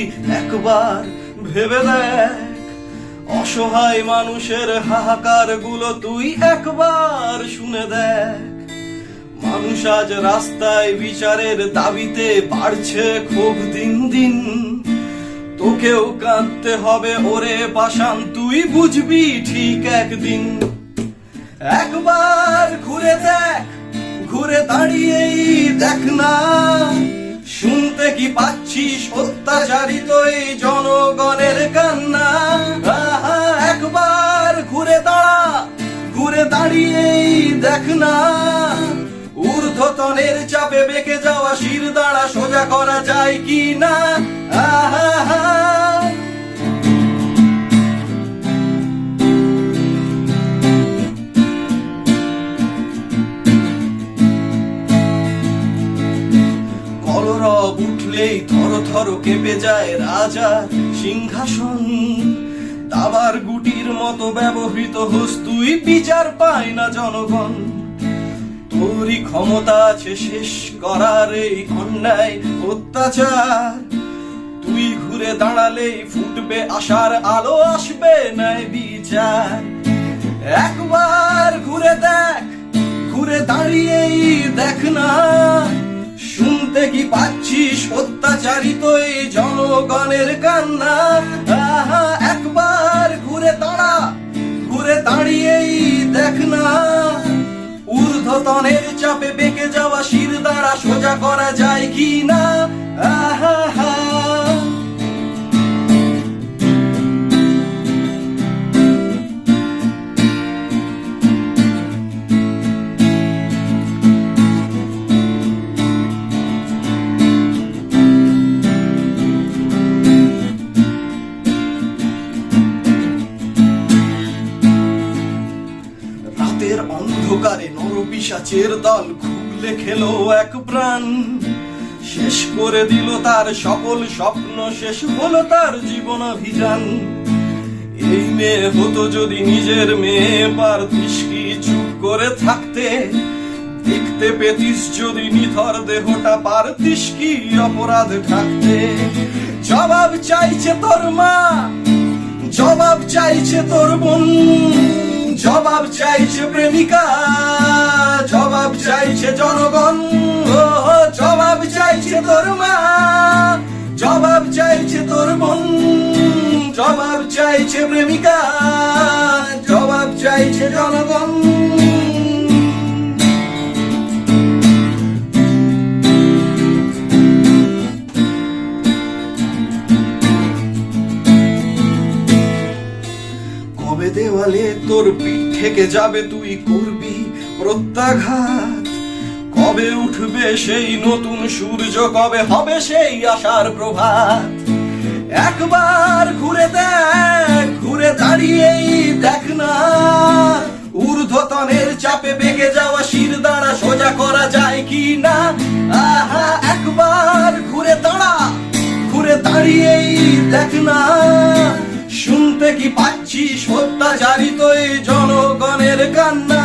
তুই একবার ভেবে দেখ, অসহায় মানুষের হাহাকারগুলো তুই একবার শুনে দেখ। মানুষ আজ রাস্তায় বিচারের দাবিতে বাড়ছে খুব দিন দিন। তোকেও কাঁদতে হবে, ওরে পাশান তুই বুঝবি ঠিক একদিন। একবার ঘুরে দেখ কি পাচ্ছিস অত্যাচারিত এই জনগণের কান্না? একবার ঘুরে দাঁড়া, ঘুরে দাঁড়িয়ে দেখ না। ঊর্ধ্বতনের চাপে বেঁকে যাওয়া শির দাঁড়া সোজা করা যায় কি না? আহা। কলরব উঠলেই থর থর কেঁপে যায় রাজা সিংহাসন। দাবার গুটির মতো ব্যবহৃত হোস তুই, বিচার পায় না জনগণ। তোরই ক্ষমতা আছে শেষ করার এই অন্যায় অত্যাচার। তুই ঘুরে দাঁড়ালেই ফুটবে আশার আলো, আসবে নাই বিচার। একবার ঘুরে দেখ, ঘুরে দাঁড়িয়েই দেখ না। শুনতে কি পাচ্ছিস অত্যাচারিত এই জনগণের কান্না? আহা, একবার ঘুরে দাঁড়া ঘুরে দাঁড়িয়েই দেখ না। ঊর্ধ্বতনের চাপে বেঁকে যাওয়া শির দ্বারা সোজা করা যায় কি না? আহা হা। অন্ধকারে নরপিসাচের দল খুবলে খেলো এক প্রাণ। শেষ করে দিল তার সকল স্বপ্ন, শেষ হলো তার জীবন অভিযান এই মেয়ে হতো যদি নিজের মেয়ে পারতিস কি চুপ করে থাকতে। দেখতে পেতিস যদি নিথর দেহটা পারতিস কি অপরাধ ঢাকতে জবাব চাইছে তোর মা, জবাব চাইছে তোর বোন। জবাব চাইছে প্রেমিকা, জবাব চাইছে জনগণ জবাব চাইছে তোর মা, জবাব চাইছে তোর বোন, জবাব চাইছে প্রেমিকা। দেওয়ালে তোর পিঠ থেকে যাবে তুই করবি প্রত্যাঘাত। কবে উঠবে সেই নতুন সূর্য, কবে হবে সেই আশার প্রভাত? একবার ঘুরে দেখ, ঘুরে দাঁড়িয়েই দেখ না। ঊর্ধ্বতনের চাপে বেঁকে যাওয়া শির দ্বারা সোজা করা যায় কি না? আহা, একবার ঘুরে দাঁড়া, ঘুরে দাঁড়িয়েই দেখ না। শুনতে কি পাচ্ছিস অত্যাচারিত এই জনগণের কান্না?